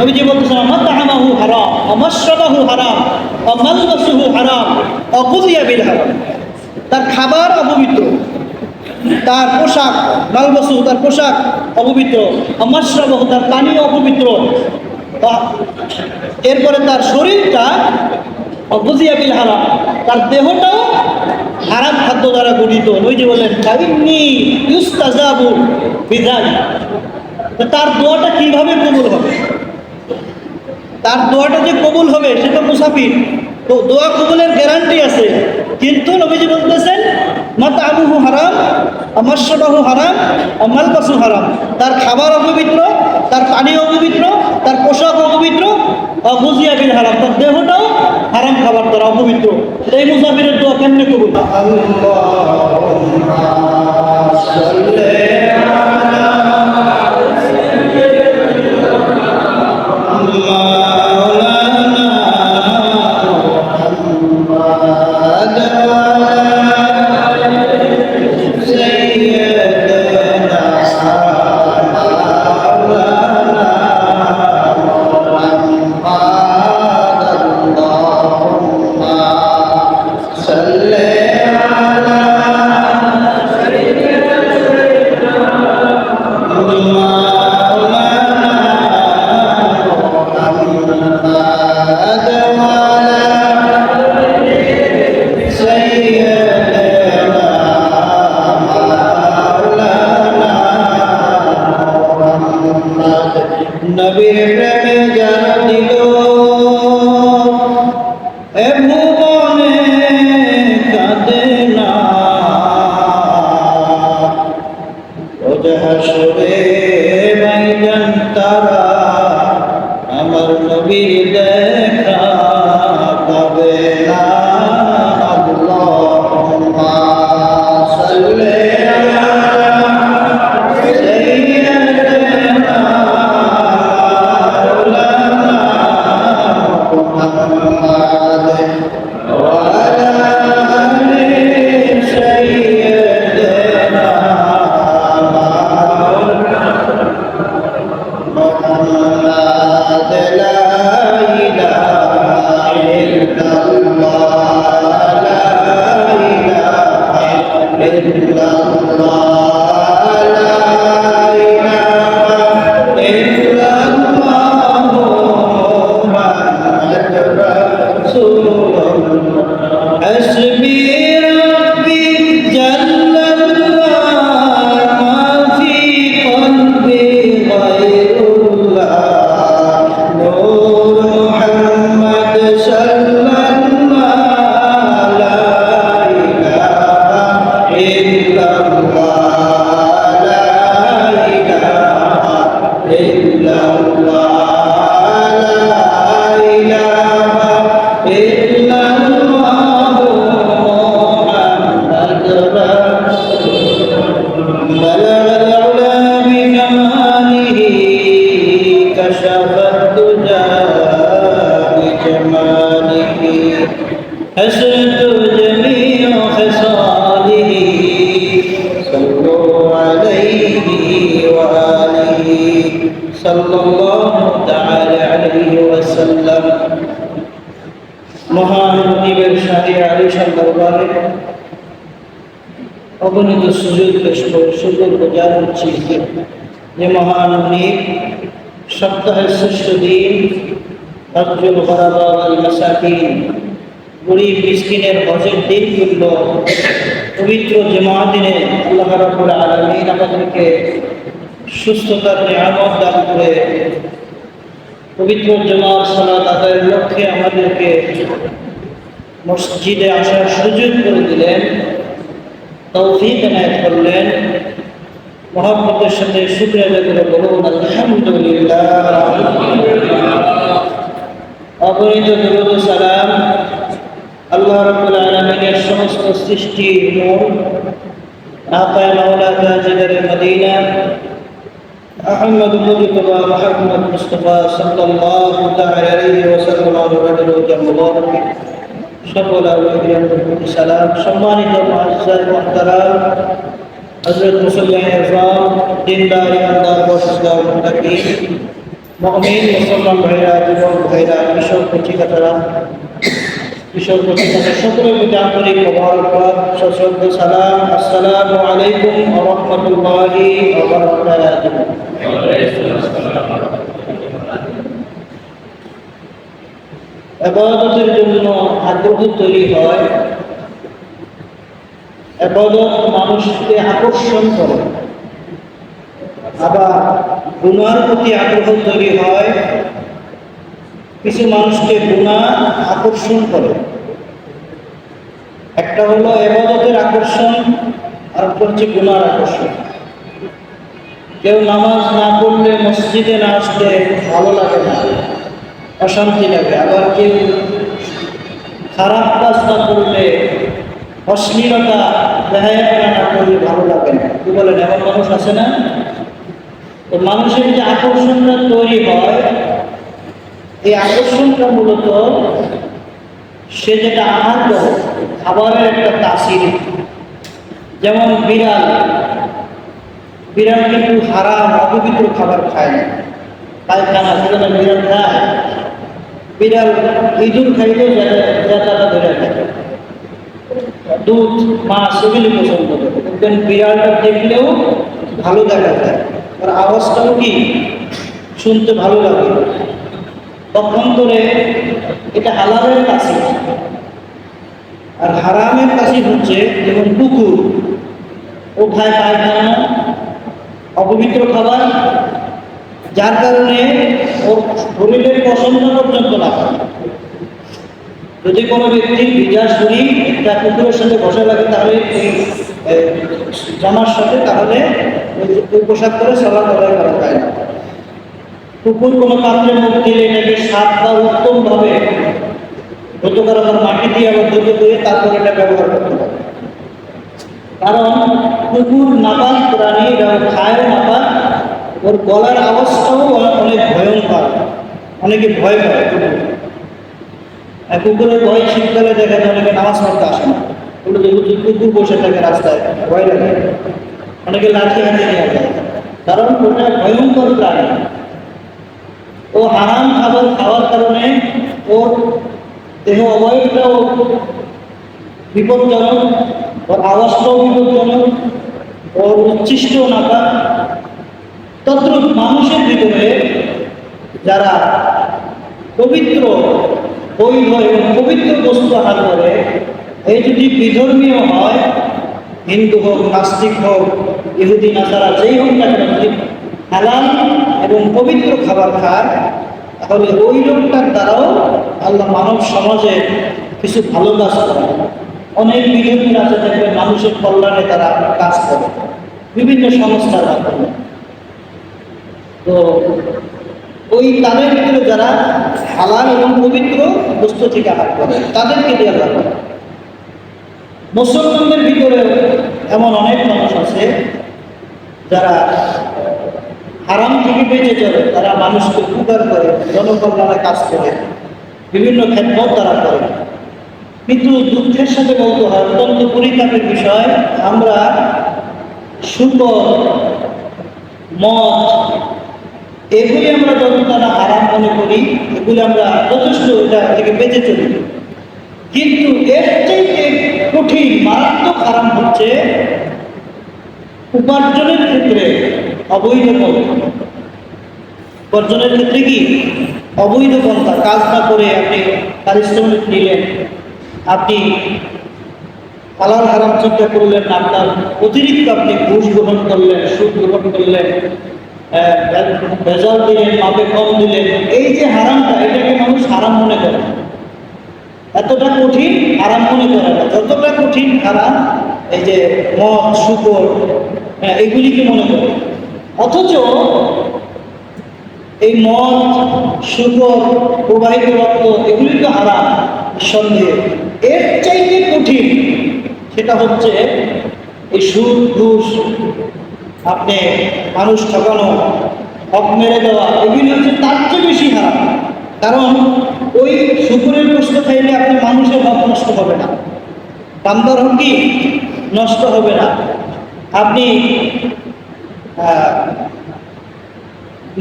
নবীজি বলতেছেন আমার তাহামাহু হারাম, অমশ্রবাহু হারাম, অমালবাসুহু হারাম অকুদিয়া বিল হারাম। তার খাবার অপবিত্র, তার পোশাক মালবাসু তার পোশাক অপবিত্র, অমশ্রবাহু, তার পানীয় অপবিত্র। এরপরে তার শরীরটা অবুজিয়া বিল হারাম, তার দেহটাও হারাম খাদ্য দ্বারা গঠিত। নইজি বলেন কাবিনী ইউস্তাজাবু বিধান তার দোয়াটা কীভাবে কবুল হবে? তার দোয়াটা যে কবুল হবে সেটা মুসাফির। তো দোয়া কবুলের গ্যারান্টি আছে। কিন্তু নবীজি বলতেছেন মাতা আবুহু হারাম আমাশাবাহু হারাম, আমালবাসু হারাম। তার খাবার অপবিত্র, তার পানি অপবিত্র, তার পোশাক অপবিত্র, অবুজিয়া বিল হারাম। তার দেহটাও হারাম খাবার দ্বারা অপবিত্র। এই মুসাফিরের দোয়া কেমনে কবুল? প্রেমে যারা দিল كشف الدجى بجماله حسنت جميع خصاله صلوا عليه وآله صلى الله تعالى عليه وسلم মহান মুনিবের সাথে আলিশান দরবারে অগণিত সুযোগ পেশ করে সুযোগ বোঝার হচ্ছে যে মহান মুনিব সপ্তাহের শ্রেষ্ঠ দিন হজুল বরাবর মাসাকিন গরিব মিসকিনের হজের দিনগুলো পবিত্র জমা দিনে আল্লাহ রাবুল আলমিন আমাদেরকে সুস্থতার নিয়ামত দান করে পবিত্র জমার সালাত আদায়ের লক্ষ্যে আমাদেরকে মসজিদে আসার সুযোগ করে দিলেন, তৌফিক এনায়ত করলেন। মহাপ্রতের সাথে শুক্রিয়া আদায় করে বলুন আলহামদুলিল্লাহ অপরিত দুরুদ সালাম আল্লাহ রব্বুল আলমিনের সমস্ত সৃষ্টি মূল নাতায় মাওলা গাজিদের মদিনা আহমদ মুজতবা মোহাম্মদ মুস্তফা সাল্লাল্লাহু তাআলা আলাইহি ওয়াসাল্লাম রহমাতুল্লাহি মুবারক সকল আওয়ামী সালাম সম্মানিত মুআজ্জাজ মুহতারাম হযরত মুসল্লিয়ান ইকরাম দিনদার ইমানদার বসদার মুত্তাকিন মহমিন মুসলমান ভাইরা, যুবক ভাইরা, কৃষক কচিকাতারা কৃষক কচিকাতা সকলের প্রতি আন্তরিক মোবারকবাদ সশ্রদ্ধ সালাম, আসসালামু আলাইকুম রহমতুল্লাহি আবাদতের জন্য আগ্রহ তৈরি হয়। আবাদত মানুষকে আকর্ষণ করে। আবার গুনার প্রতি আগ্রহ তৈরি হয়, কিছু মানুষকে গুণা আকর্ষণ করে। একটা হলো এবাদতের আকর্ষণ আর হচ্ছে গুনার আকর্ষণ। কেউ নামাজ না পড়লে মসজিদে না আসলে ভালো লাগে না, অশান্তি লাগে। আবার কেউ খারাপ কাজ না করলে অশ্লীলতা দেখায় না করলে ভালো লাগে না। কি বলেন এমন মানুষ আছে না? তো মানুষের যে আকর্ষণটা তৈরি হয়, এই আকর্ষণটা মূলত সে যেটা আহার করে খাবারের একটা তাসির। যেমন বিড়াল বিড়াল কিন্তু হারাম, অপবিত্র খাবার খায় না। পায়খানা সেখানে বিড়াল খায়। বিড়াল ইঁদুর খাইলেও যাতাটা ধরে থাকে দুধ মাছ এগুলি পছন্দ করে। দেখবেন বিড়ালটা দেখলেও ভালো দেখা যায়। আর আওয়াজটাও কি? শুনতে ভালো লাগে। পক্ষান্তরে এটা হালালের কাছে আর হারামের কাছে হচ্ছে যেমন কুকুর ও খায় পায়খানা, অপবিত্র খাবার, যার কারণে ওর শরীরের পছন্দ পর্যন্ত না। যদি কোনো ব্যক্তির ভিজা শরীর একটা কুকুরের সাথে বসা লাগে তাহলে জামার সাথে তাহলে ওই- পোশাক করে চলাফেরা করা যায় না। কুকুর কোনো পাত্রে মুখ দিলে এটাকে সাত বা উত্তমভাবে দ্রুত করা তার মাটি দিয়ে আবার দ্রুত করে তারপর এটা ব্যবহার করতে হবে কারণ কুকুর নাপাক প্রাণী এবং খায় নাপাক, ওর গলার আওয়াজটাও অনেক ভয়ঙ্কর। অনেকে ভয় পায় কুকুর কুকুরের ভয় শীতকালে দেখা যায় অনেকে নামাজ পড়তে আসে না। ওগুলো দেখুন কুকুর বসে থাকে রাস্তায়, ভয় লাগে। অনেকে লাঠি হাতে নিয়ে যায়। কারণ ওটা ভয়ঙ্কর প্রাণী। ও হারাম খাবার খাওয়ার কারণে ওর দেহ অবয়বটাও বিপজ্জনক, ওর আওয়াজটাও বিপজ্জনক, ওর উচ্ছিষ্ট নাকা তদ্রুপ মানুষের ভিতরে যারা পবিত্র বৈধ এবং পবিত্র বস্তু আহার করে এই যদি বিধর্মীয় হয়, হিন্দু হোক, নাস্তিক হোক, ইহুদি, নাসারা, যেই হোক না কেন হালাল এবং পবিত্র খাবার খায়, তাহলে ওই লোকটার দ্বারাও আল্লাহ মানব সমাজে কিছু ভালো কাজ করে। অনেক বিধর্মী আছে, দেখবে মানুষের কল্যাণে তারা কাজ করে। বিভিন্ন সংস্থার মাধ্যমে তো ওই তাদের ভিতরে যারা হালাল এবং পবিত্র বস্তু থেকে আহার করে, তাদেরকে দিয়ে আল্লাহ করে মুসলমানদের ভিতরে এমন অনেক মানুষ আছে যারা হারাম থেকে বেঁচে চলে, তারা মানুষকে উপকার করে, জনকল্যাণে কাজ করে, বিভিন্ন ক্ষেত্রেও তারা করে। কিন্তু দুঃখের সাথে বলতে হয়, অত্যন্ত পরিতাপের বিষয়, আমরা সুন্দর মদ এগুলি আমরা যত তারা হারাম মনে করি, এগুলি আমরা যথেষ্ট এটা থেকে বেঁচে চলি। কিন্তু এর চাইতে কঠিন, মারাত্মক হারাম হচ্ছে উপার্জনের ক্ষেত্রে অবৈধ পন্থা। উপার্জনের ক্ষেত্রে কি? অবৈধ পন্থা। কাজ না করে আপনি পারিশ্রমিক নিলেন, আপনি হালাল হারাম চিন্তা করলেন, আপনার অতিরিক্ত আপনি ঘুষ গ্রহণ করলেন, সুদ গ্রহণ করলেন ভেজাল দিলেন মাপে কম দিলেন এই যে হারামটা এটাকে মানুষ হারাম মনে করে। এতটা কঠিন হারাম মনে করে না। যতটা কঠিন হারাম এই যে মদ শুকর হ্যাঁ, এগুলিকে মনে করে। অথচ এই মদ শুকর প্রবাহিত রক্ত এগুলি তো হারাম সন্দেহ এর চাইতে কঠিন সেটা হচ্ছে এই সুদ ঘুষ আপনি মানুষ ঠকানো, হক মেরে দেওয়া, এগুলি হচ্ছে তার চেয়ে বেশি হারাম কারণ ওই শুকুরের প্রশ্ন খাইলে আপনি মানুষের হক নষ্ট হবে না। বান্দার হক নষ্ট হবে না। আপনি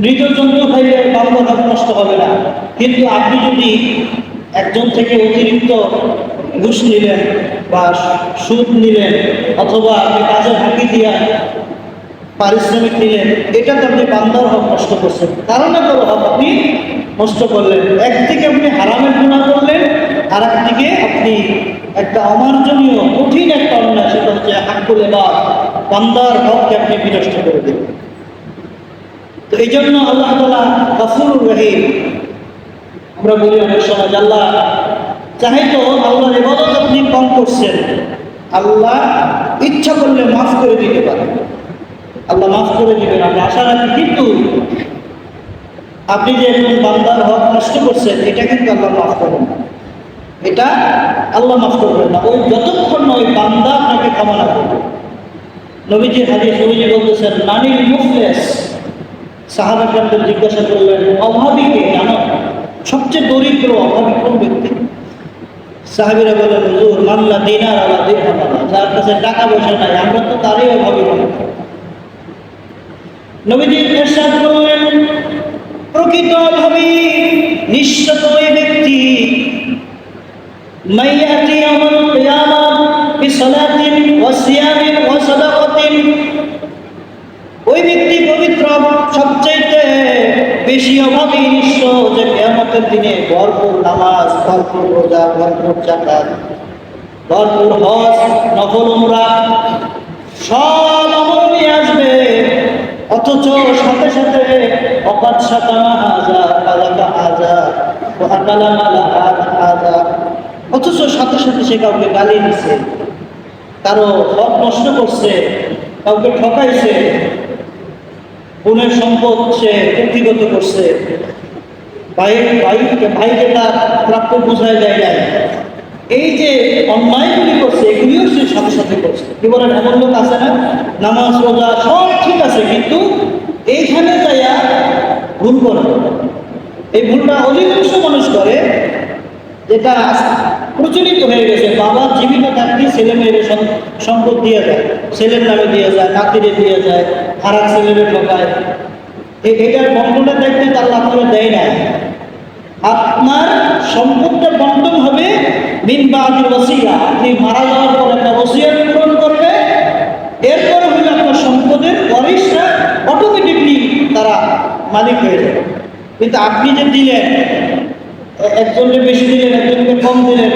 মৃত জন্তু খাইলে বান্দর হক নষ্ট হবে না। কিন্তু আপনি যদি একজন থেকে অতিরিক্ত ঘুষ নিলেন বা সুদ নিলেন অথবা আপনি কাজে ফাঁকি দিয়া পারিশ্রমিক নিলেন এটাতে আপনি বান্দার হক নষ্ট করছেন। কারণে করো হক আপনি নষ্ট করলেন। একদিকে আপনি হারামের গুণা করলেন আর একদিকে আপনি একটা অমার্জনীয়, কঠিন একটা অন্যায়, সেটা হচ্ছে হাক্কুল বা বান্দার হককে আপনি বিনষ্ট করে দিলেন। তো এই জন্য আল্লাহ তালা গফুর রহিম। আমরা বলি অনেক সময়, আল্লাহ চাহে তো আল্লাহর ইবাদত আপনি কম করছেন। আল্লাহ ইচ্ছা করলে মাফ করে দিতে পারেন। আল্লাহ মাফ করে দিবেন আমরা আশা রাখি, কিন্তু আপনি যে একজন বান্দার হক নষ্ট করছেন, এটা কিন্তু আল্লাহ মাফ করবেন এটা আল্লাহ মাফ করবেন না। ওই যতক্ষণ না ওই বান্দা আপনাকে ক্ষমা না করবে। নবীজি হাদিস, নবীজি বলতেছেন নানির মুফলেস। সাহাবাকারদের জিজ্ঞাসা করলেন অভাবীকে জানো? সবচেয়ে দরিদ্র, অভাবী কোন ব্যক্তি? সাহাবিরা হুজুর, মাল্লা দিনার আলা আলা যার কাছে টাকা পয়সা নাই, আমরা তো তারই অভাবী। নবীজি করলেন, প্রকৃত অভাবী নিঃস্বত ওই ব্যক্তি মাইয়াতি ইয়াউমাল কিয়ামা বিসালাতিন ওয়া সিয়ামিন ওয়া সাদাকাতিন ওই ব্যক্তি পবিত্র, সবচাইতে বেশি অভাবী নিঃস্ব যে কেয়ামতের দিনে ভরপুর নামাজ, ভরপুর রোজা, ভরপুর জাকাত ভরপুর হজ, নফল উমরা, সব আমল নিয়ে আসবে। অথচ সাথে সাথে অকাত সাতামা হাজা কালাকা মালা হাজা অথচ সাথে সাথে সে কাউকে গালি দিছে কারও হক নষ্ট করছে, কাউকে ঠকাইছে, বোনের সম্পদ সে ব্যক্তিগত করছে। ভাইয়ের ভাইকে ভাইকে তার প্রাপ্য বোঝায় যায় নাই। এই যে অন্যায়গুলি করছে, এগুলিও সে সাথে সাথে করছে। কি বলেন এমন লোক আছে না, নামাজ, রোজা, সব ঠিক আছে, কিন্তু এইখানে যাইয়া ভুল করে। এই ভুলটা অধিকাংশ মানুষ করে, যেটা প্রচলিত হয়ে গেছে। বাবা জীবিত থাকতে ছেলে মেয়েদের সম্পদ দিয়ে যায় ছেলের নামে দিয়ে যায়, নাতিরে দিয়ে যায় খারাপ ছেলেরে ঠকায়। এটার বন্টনের দায়িত্ব তার লাভ করে দেয় না আপনার সম্পদটা বন্টন হবে মিন বাদি ওসিয়া আপনি মারা যাওয়ার পর একটা ওসিয়া পূরণ করবে। এরপর হইলে আপনার সম্পদের ওয়ারিশরা অটোমেটিকলি তারা মালিক হয়ে যাবে। কিন্তু আপনি যে দিলেন একজনকে বেশি দিলেন, একজনকে কম দিলেন,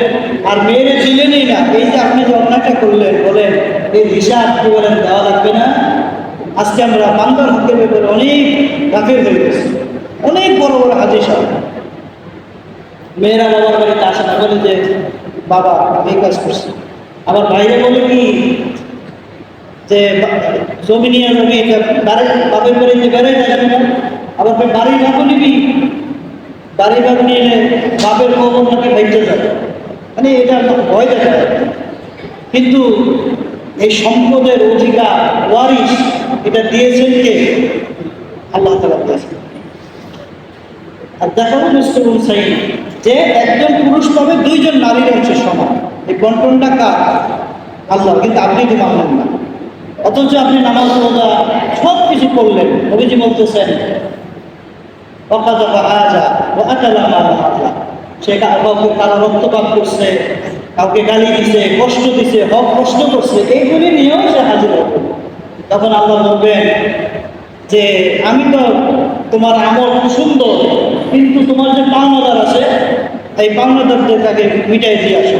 আর মেয়েরে দিলেনই না, এই যে আপনি যে অন্যায়টা করলেন, বলেন, এই হিসাব কি বলেন, দেওয়া লাগবে না। আজকে আমরা বাংলার হকের ব্যাপারে অনেক গাফের হয়ে গেছি। অনেক বড় বড় হাজির সাহেব মেয়েরা বাবার বাড়িতে আসে না, বলে যে, বাবা এই কাজ করছে। আবার বাইরে বলে কি, যে, জমি নিয়ে যাবি বাড়ি, বাপের বাড়িতে বেড়াই যাবি না আবার বাড়ি ভাগ নিবি বাড়ি ভাগ নিয়ে বাপের খবর নাকি ভাইতে যাবে মানে এটা একটা ভয় দেখা যায়। কিন্তু এই সম্পদের অধিকার, ওয়ারিশ এটা দিয়েছেন কে? আল্লাহ তালা দিয়েছেন আর মিস্টার সাইন যে একজন পুরুষ পাবে, দুইজন নারীর হচ্ছে সমান। এই বন্টনটা কার? আল্লাহ, কিন্তু আপনি তো মানলেন না। অথচ আপনি নামাজ রোজা সব কিছু করলেন। অভিজি বলতেছেন সে করছে, কাউকে গালি কষ্ট কষ্ট করছে, এইগুলি তখন বলবেন যে, আমি তো তোমার আমল সুন্দর, কিন্তু তোমার যে পাওনাদার আছে, এই পাওনাদারদের তাকে মিটাই দিয়ে আসো।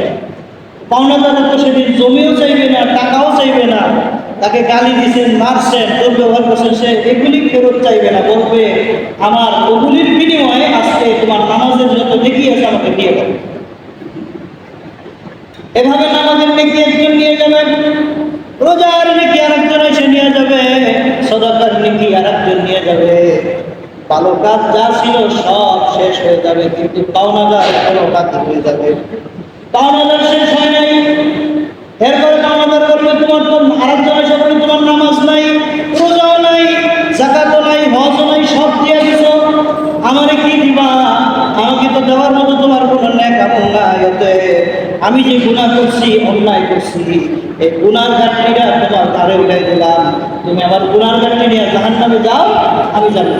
পাওনাদার তো সেদিন জমিও চাইবে না, টাকাও চাইবে না, তাকে গালি দিয়েছেন মারছেন, দুর্ব্যবহার করছেন, সে এগুলি ফেরত চাইবে না, বলবে, আমার ওগুলির বিনিময়ে আজকে তোমার নামাজের যত নেকি আছে আমাকে দিয়ে দাও। এভাবে নামাজের নেকি একজন নিয়ে যাবেন। রোজার ভালো কাজ যা ছিল সব শেষ হয়ে যাবে, কিন্তু পাওনাদার কোনো বাকি হয়ে যাবে। পাওনাদার শেষ হয় নাই। এরপরে পাওনাদার করবে তোমার তো আরেকজন এসে বলবে তোমার নামাজ নাই, রোজাও নাই জাকাতও নাই, হজও নাই, সব দিয়ে দিছো। আমারে কি দিবা? আমাকে তো দেওয়ার মতো তোমার কোনো ন্যাক আমল নাই আমি যে গুণা করছি, অন্যায় করছি, এই গুনার গাঠনিটা তোমার দ্বারে উঠাই দিলাম। তুমি আমার গুনার গাঠনি নিয়ে জাহান নামে যাও, আমি জানি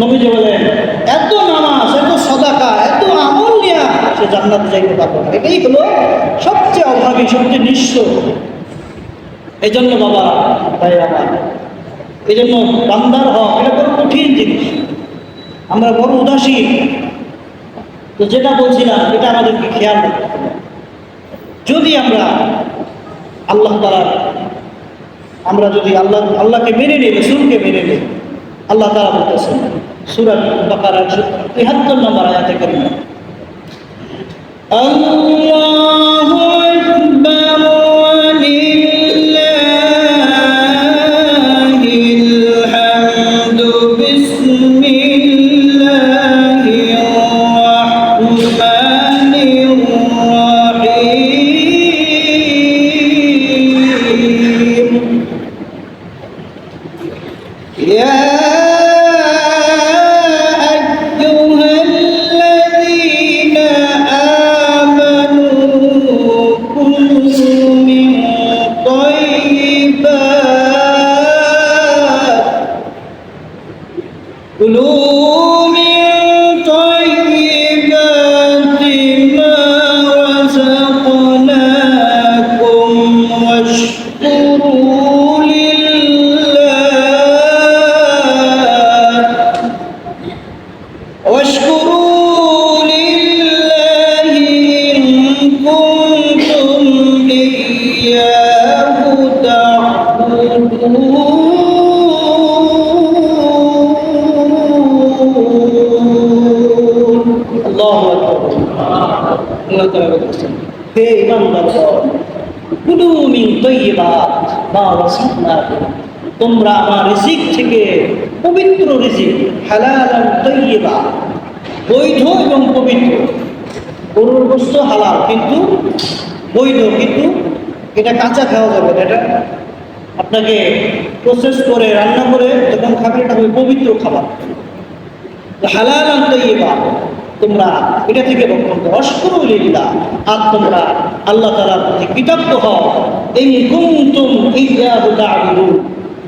নবীজি বলেন এত নামাজ এত সদাকা এত আমল নিয়া সে জান্নাত যাইতে পারবে না। এটাই হলো সবচেয়ে অভাবী সবচেয়ে নিঃস্ব। এই জন্য বাবা তাই আমার এই জন্য বান্দার হক এটা বড় কঠিন জিনিস। আমরা বড় উদাসীন। তো যেটা বলছিলাম এটা আমাদেরকে খেয়াল রাখতে হবে। যদি আমরা আল্লাহ তালা আমরা যদি আল্লাহ আল্লাহকে মেনে নিই রসুলকে মেনে নিই আল্লাহ তারা বলতেছেন সুরাত বাকার একশো তিয়াত্তর নম্বর আয়াতে করিমা। আল্লাহ তোমরা আমার রিজিক থেকে পবিত্র রিজিক হালালান তাইয়্যিবা বৈধ এবং পবিত্র। গরুর গোস্ত হালাল কিন্তু, বৈধ কিন্তু, এটা কাঁচা খাওয়া যাবে এটা আপনাকে প্রসেস করে, রান্না করে, যখন খাবেন এটা হবে পবিত্র খাবার। হালাল আন্তইবা তোমরা এটা থেকে রক্ষণ করো। অস্করুলিল্লাহ আর তোমরা আল্লাহ তালার প্রতি কৃতজ্ঞ হও। এই কুমতুম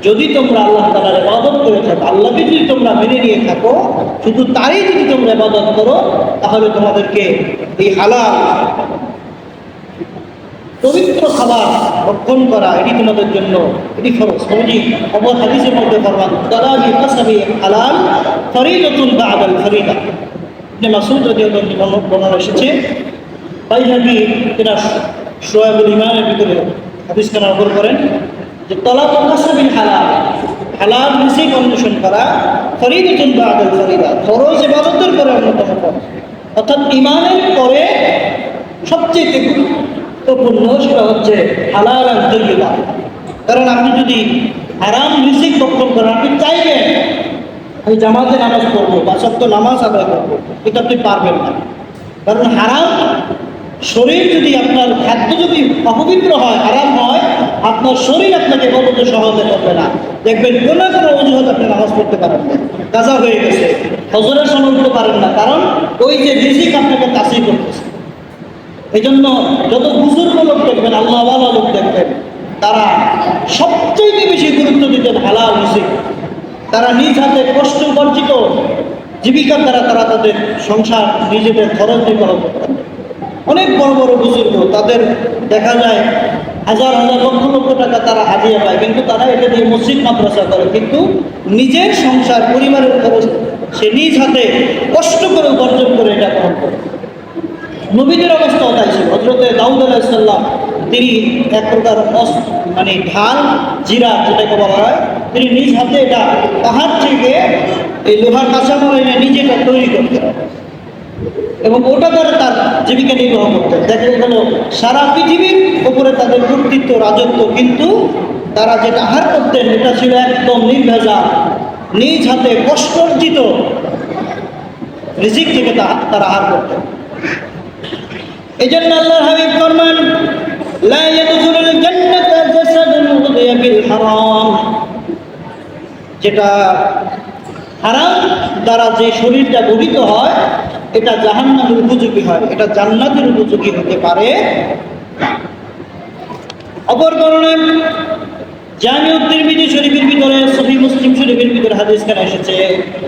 যদি তোমরা আল্লাহ তালার ইবাদত করে থাকো, আল্লাহকে যদি তোমরা মেনে নিয়ে থাকো, শুধু তারই যদি তোমরা ইবাদত করো, তাহলে তোমাদেরকে এই হালাল, পবিত্র খাবার ভক্ষণ করা, এটি তোমাদের জন্য, এটি খরচ নবজি অবর হাদিসের মধ্যে ফরমান দাদাবি কাসাবি হালাল, ফরিদতুন বাদাল ফরিদা। যে মাসুদ রাদিয়াল্লাহু বর্ণনা এসেছে, বাইহাকি এরা সোয়াবুল ইমানের ভিতরে হাদিস করেন যে তলাব কাসাবি হালাল হালাল রিজিক অন্বেষণ করা ফরিদতুন বাদাল ফরিদা, ফরজ ইবাদতের পরে অন্যতম পথ। অর্থাৎ ইমানের পরে সবচেয়ে গুরুত্বপূর্ণ সেটা হচ্ছে হালাল আর কারণ আপনি যদি হারাম রিসিক বক্ষণ করেন, আপনি চাইবেন আমি জামাতে নামাজ পড়ব বা সত্য নামাজ আদায় করব, এটা আপনি পারবেন না। কারণ হারাম শরীর যদি আপনার খাদ্য যদি অপবিত্র হয়, হারাম হয়, আপনার শরীর আপনাকে বলতে সহজে করবে না। দেখবেন কোনো কোনো অজুহাত আপনি নামাজ পড়তে পারেন না। কাজা হয়ে গেছে। হজরের সময় উঠতে পারেন না। কারণ ওই যে রিজিক আপনাকে তাসি করতেছে। এই জন্য যত বুজুর্গ লোক দেখবেন, আল্লাহওয়ালা লোক দেখবেন, তারা সবচেয়ে বেশি গুরুত্ব দিতেন হালাল রিজিক। তারা নিজ হাতে কষ্ট বঞ্চিত জীবিকার দ্বারা তারা তাদের সংসার নিজেদের খরচ নির্বাহ করতেন অনেক বড় বড় বুজুর্গ, তাদের দেখা যায় হাজার হাজার লক্ষ লক্ষ টাকা তারা হাজিয়ে পায়, কিন্তু তারা এটা দিয়ে মসজিদ, মাদ্রাসা করে। কিন্তু নিজের সংসার, পরিবারের খরচ সে নিজ হাতে কষ্ট করে উপার্জন করে এটা গ্রহণ করে। নবীদের অবস্থাও তাই ছিল। হজরতে দাউদ আলাহিসাল্লাম তিনি এক প্রকার মানে ঢাল জিরা যেটাকে বলা হয় তিনি নিজ হাতে এটা পাহাড় থেকে এই লোহার কাঁচামাল এনে নিজে এটা তৈরি করতেন এবং ওটা দ্বারা তার জীবিকা নির্বাহ করতেন দেখা গেল সারা পৃথিবীর উপরে তাদের কর্তৃত্ব, রাজত্ব, কিন্তু তারা যেটা আহার করতেন, এটা ছিল একদম নির্ভেজা নিজ হাতে কষ্টর্জিত রিজিক থেকে তারা আহার করতেন। এই জন্য আল্লাহ হাবিব ফরমান, লা ইয়াদখুলুল জান্নাতা জাসাদুন বিল হারাম। যেটা হারাম দ্বারা যে শরীরটা গঠিত হয়, এটা জাহান্নামের উপযোগী হয়, এটা জান্নাতের উপযোগী হতে পারে। অপর কারণে তিরমিজি শরীফের ভিতরে, সহিহ মুসলিম শরীফের ভিতরে হাদিস কেন এসেছে?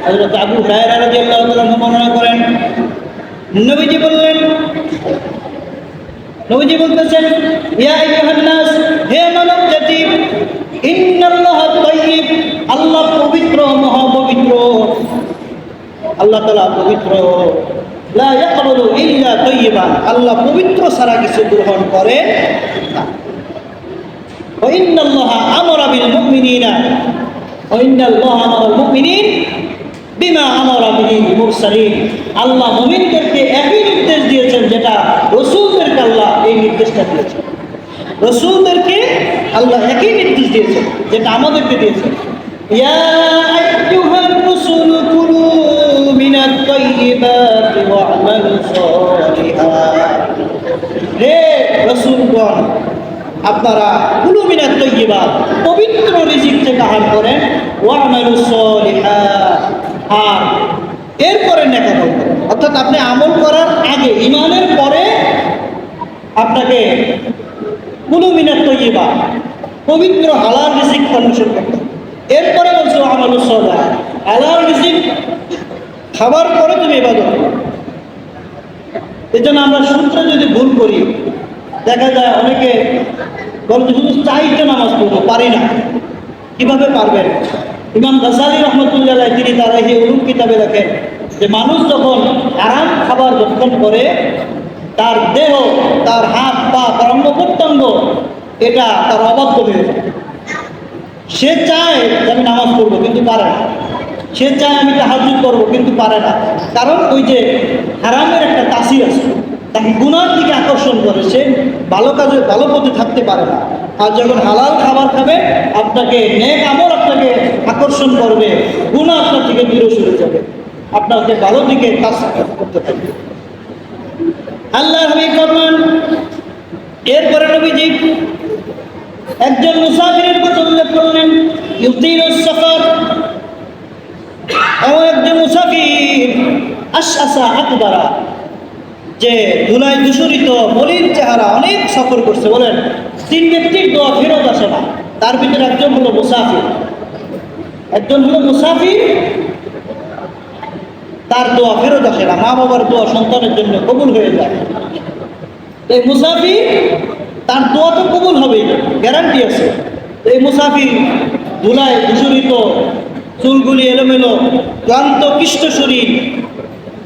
আবু বর্ণনা করেন। নবীজি বললেন, নবীজি বলতেছেন, ইয়া হে মানব জাতি, ইন্নাল্লাহ আল্লাহ তালা পবিত্র। আল্লাহ পবিত্র সারা কিছু গ্রহণ করে না। বিমা আমরা মুরসালিন। আল্লাহ মুমিনদেরকে একই নির্দেশ দিয়েছেন যেটা রসুলদেরকে আল্লাহ এই নির্দেশটা দিয়েছেন। রসুলদেরকে আল্লাহ একই নির্দেশ দিয়েছেন যেটা আমাদেরকে দিয়েছেন। ইয়া আইয়ুহার রসুল কুলু মিনাত তাইয়্যিবাতি ওয়া'মালু সালিহাত হে রসুলগণ, আপনারা কুলু মিনাত তাইয়্যিবাত পবিত্র রিজিক থেকে আহার করেন ওয়া'মালু সালিহাত আর এরপরে নেকামল করেন। অর্থাৎ আপনি আমল করার আগে ইমানের পরে আপনাকে কুলু মিনাত তাইয়্যিবাত পবিত্র হালাল রিজিক অন্বেষণ করতে হবে। এরপরে বলছো আমালু হালাল রিজিক খাবার পরে তুমি ইবাদত করো। এই জন্য আমরা সূত্রে যদি ভুল করি, দেখা যায় অনেকে বলে যে শুধু চাইতে নামাজ পড়ব? পারি না। কীভাবে পারবেন? ইমাম গাজালি রহমতুল্লাহ, তিনি তার এই উলুম কিতাবে লেখেন যে, মানুষ যখন আরাম খাবার ভক্ষণ করে, তার দেহ, তার হাত, পা, তার অঙ্গ প্রত্যঙ্গ এটা তার অবাধ্য হয়ে সে চায় যে, আমি নামাজ পড়ব, কিন্তু পারে না। সে চায় আমি হাজুর করব, কিন্তু পারে না। কারণ ওই যে হারামের একটা তাসির আছে, তাকে গুনার দিকে আকর্ষণ করে, সে ভালো কাজে, ভালো পথে থাকতে পারে না। আর যখন হালাল খাবার খাবে, আপনাকে নেক আমল আপনাকে আকর্ষণ করবে গুণা আপনার থেকে দূরে সরে যাবে। আপনাকে ভালো দিকে কাজ করতে থাকবে। আল্লাহ হাবিব ফরমান, এরপরে নবীজি একজন মুসাফিরের কথা উল্লেখ করলেন ইউতির সফর এমন একজন মুসাফির আশাসা আকবারা, যে ধুলায় দূষরিত মলিন চেহারা অনেক সফর করছে, বলেন, তিন ব্যক্তির দোয়া ফেরত আসে না। তার ভিতরে একজন হলো মুসাফির। একজন হলো মুসাফির, তার দোয়া ফেরত আসে না। মা বাবার দোয়া সন্তানের জন্য কবুল হয়ে যায়। এই মুসাফির, তার দোয়া তো কবুল হবে গ্যারান্টি আছে। এই মুসাফির ধুলায় দূষরিত চুলগুলি এলোমেলো, ক্লান্ত কৃষ্ট শরীর।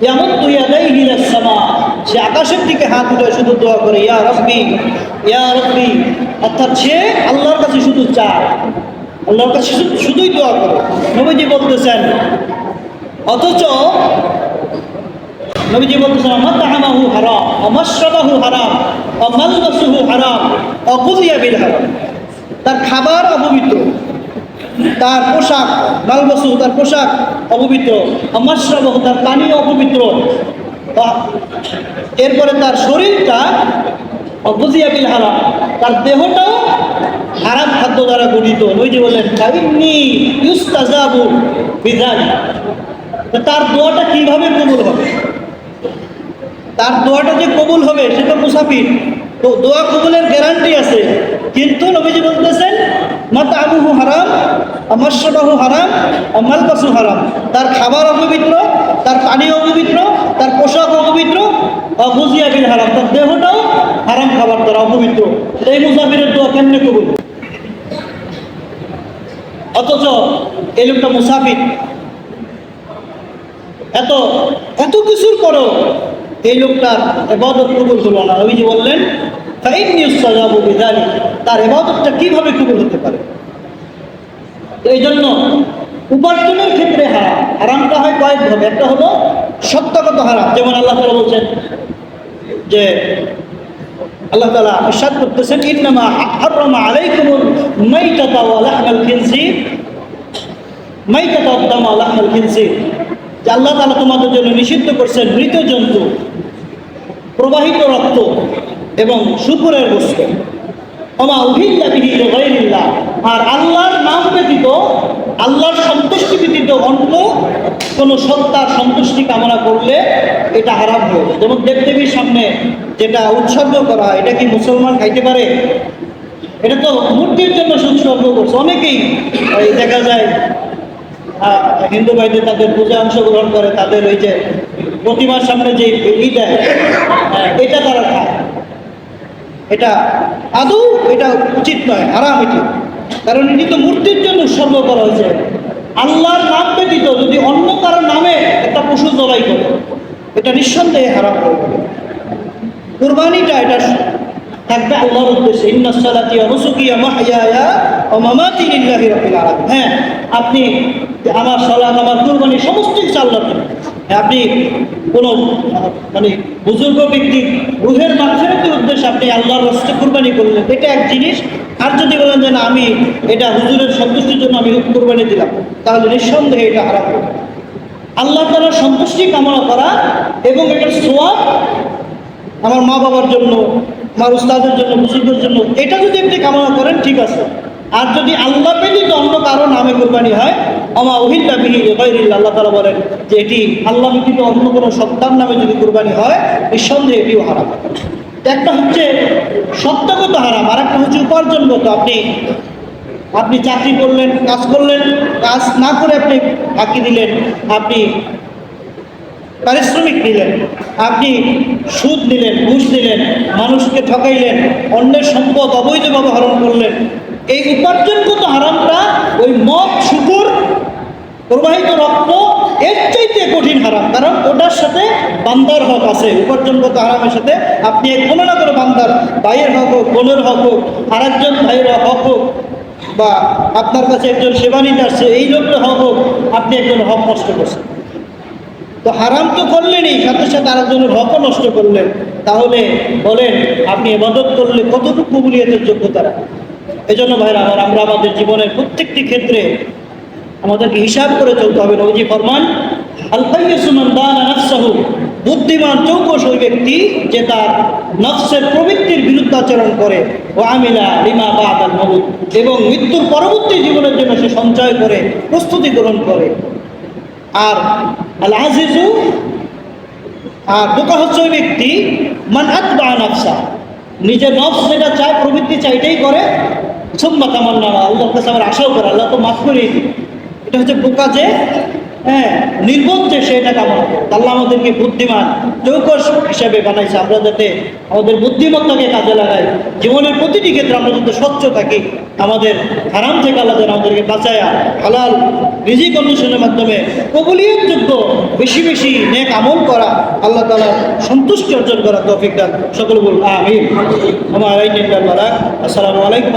যেমন তুই আদাই হিলাসমা সে আকাশের দিকে হাত উঠে শুধু দোয়া করে, ইয়া রব্বি ইয়া রব্বি। অর্থাৎ সে আল্লাহর কাছে শুধু চায়। আল্লাহর কাছে শুধু- শুধুই দোয়া করে। নবীজি বলতেছেন, অথচ নবীজি বলতেছেন, মাতাহামাহু হারাম, অমশ্রবাহু হারাম, অমালবাসুহু হারাম অকুদিয়া বিল হারাম। তার খাবার অপবিত্র। তার পোশাক মালবসু তার পোশাক অপবিত্র, অমশ্রবাহু তার পানীয় অপবিত্র। এরপরে তার শরীরটা হারাম, তার দেহটাও হারাম খাদ্য দ্বারা গঠিত। নইজি বললেন তার দোয়াটা কীভাবে কবুল হবে? তার দোয়াটা যে কবুল হবে, সেটা মুসাফির। তো দোয়া কবুলের গ্যারান্টি আছে। কিন্তু নবীজি বলতেছেন মাতা আবুহু হারাম আমাশবাহু হারাম অমালবাসু হারাম। তার খাবার অপবিত্র, তার পানীয় অপবিত্র, তার পোশাক অপবিত্র, অবুজিয়া বিল হারাম। তার দেহটাও হারাম খাবার দ্বারা অপবিত্র। এই মুসাফিরের দোয়া কেমনে কবুল? অথচ এই লোকটা মুসাফির। এত এত কিছুর পরও এই লোকটার এবাদত কবুল হলো না। রবিজি বললেন তার এবাদতটা কীভাবে কবুল হতে পারে? এই জন্য উপার্জনের ক্ষেত্রে হারাম। হারামটা হয় কয়েকভাবে একটা হলো সত্যগত হারাম, যেমন আল্লাহ তালা বলছেন যে আল্লাহ তালা ইরশাদ করতেছেন, ইন্নামা হাররামা আলাইকুমুল মাইতাতা ওয়া লাহমাল খিনজির। মাইতাতা ওয়া লাহমাল খিনজির। যে আল্লাহ তালা তোমাদের জন্য নিষিদ্ধ করছেন মৃত জন্তু, প্রবাহিত রক্ত। এবং শুকুরের বস্তু। অমা উহিল্লা বিহি আর আল্লাহর নাম ব্যতীত আল্লাহর সন্তুষ্টি ব্যতীত অন্য কোনো সত্তার সন্তুষ্টি কামনা করলে এটা হারাম হয়ে যায়। যেমন দেবদেবীর সামনে যেটা উৎসর্গ করা হয়, এটা কি মুসলমান খাইতে পারে? এটা তো মূর্তির জন্য উৎসর্গ করছে। অনেকেই দেখা যায় হিন্দু ভাইদের তাদের পূজা অংশগ্রহণ করে তাদের ওই যে প্রতিমার সামনে যে ই দেয় হ্যাঁ, এটা তারা খায়। এটা আদৌ এটা উচিত নয় হারাম এটি। কারণ এটি তো মূর্তির জন্য উৎসর্গ করা হয়েছে। আল্লাহর নাম ব্যতীত যদি অন্য কারোর নামে একটা পশু জবাই করে এটা নিঃসন্দেহে হারাম যাবে। কুরবানিটা এটা থাকবে আল্লাহর উদ্দেশ্যে। ইন্না সালাতি ওয়া নুসুকি ওয়া মাহইয়ায়া ওয়া মামাতি লিল্লাহি রাব্বিল হ্যাঁ আপনি আমার সালাত আমার কুরবানি সমস্ত কিছু হ্যাঁ, আপনি কোনো মানে বুজুর্গ ব্যক্তি রুহের মাধ্যমের উদ্দেশ্যে আপনি আল্লাহর রাস্তায় কুরবানি করলেন? এটা এক জিনিস। আর যদি বলেন যে না, আমি এটা হুজুরের সন্তুষ্টির জন্য আমি কুরবানি দিলাম, তাহলে নিঃসন্দেহে এটা হারাম। আল্লাহ তাআলার সন্তুষ্টি কামনা করা এবং এটার সোয়াব আমার মা বাবার জন্য, আমার উস্তাদের জন্য বুজুর্গের জন্য, এটা যদি আপনি কামনা করেন, ঠিক আছে। আর যদি আল্লাহ ব্যতীত অন্য কারও নামে কোরবানি হয় আমা ওহিল্লা বিহি আল্লাহ তালা বলেন যে এটি আল্লাহ ব্যতীত অন্য কোনো সত্তার নামে যদি কোরবানি হয়, নিঃসন্দেহে এটিও হারাম। একটা হচ্ছে সত্তাগত হারাম আর একটা হচ্ছে উপার্জনগত। আপনি আপনি চাকরি করলেন, কাজ করলেন, কাজ না করে আপনি ফাঁকি দিলেন, আপনি পারিশ্রমিক নিলেন, আপনি সুদ নিলেন, ঘুষ দিলেন মানুষকে ঠকাইলেন, অন্যের সম্পদ অবৈধভাবে হরণ করলেন এই উপার্জনগত হারামটা ওই মদ, শুকুর, প্রবাহিত রক্ত, এর চাইতে কঠিন হারাম, কারণ ওটার সাথে বান্দার হক আছে। উপার্জনগত হারামের সাথে? আপনি কোনো না কোনো বান্দার, ভাইয়ের হক হোক, বোনের হক হোক, আরেকজন ভাইয়ের হক হোক, বা আপনার কাছে একজন সেবা নিতে আসছে, এই লোকের হক হোক, আপনি একজন হক নষ্ট করছেন। তো হারাম তো করলেনই, সাথে সাথে আরেকজনের হকও নষ্ট করলেন। তাহলে বলেন, আপনি এবাদত করলে কতটুকু কবুলিয়তের যোগ্যতা রাখেন এই জন্য ভাইরা, আমার আমরা আমাদের জীবনের প্রত্যেকটি ক্ষেত্রে আমাদেরকে হিসাব করে চলতে হবে, নবীজি ফরমান বুদ্ধিমান চৌকস ওই ব্যক্তি যে তার নফসের প্রবৃত্তির বিরুদ্ধাচরণ করে ও আমিলা লিমা বাদাল মহুদ এবং মৃত্যুর পরবর্তী জীবনের জন্য সে সঞ্চয় করে, প্রস্তুতি গ্রহণ করে। আর আল আজিজু আর বোকা হচ্ছে ওই ব্যক্তি, মান আতবা নফসা নিজের নফ যেটা চায়, প্রবৃত্তি চাই এটাই করে। সুম্মা তামান্না আল্লাহর কাছে আশাও করে, আল্লাহ তো মাফ দিই এটা হচ্ছে বোকা যে হ্যাঁ নির্বোধ যে সে এটা কামনা করে। আল্লাহ আমাদেরকে বুদ্ধিমান চৌকস হিসাবে বানাইছে। আমরা যাতে আমাদের বুদ্ধিমত্তাকে কাজে লাগাই। জীবনের প্রতিটি ক্ষেত্রে আমরা যাতে স্বচ্ছ থাকি, আমাদের হারাম থেকে আল্লাহ যেন আমাদেরকে বাঁচায়া হালাল রিজিক অনুষ্ঠানের মাধ্যমে কবুলিয়তযোগ্য বেশি বেশি নেক আমল করা, আল্লাহ তালা সন্তুষ্টি অর্জন করা তৌফিক দান। সকল বলুন, আমিন। আমার আসসালামু আলাইকুম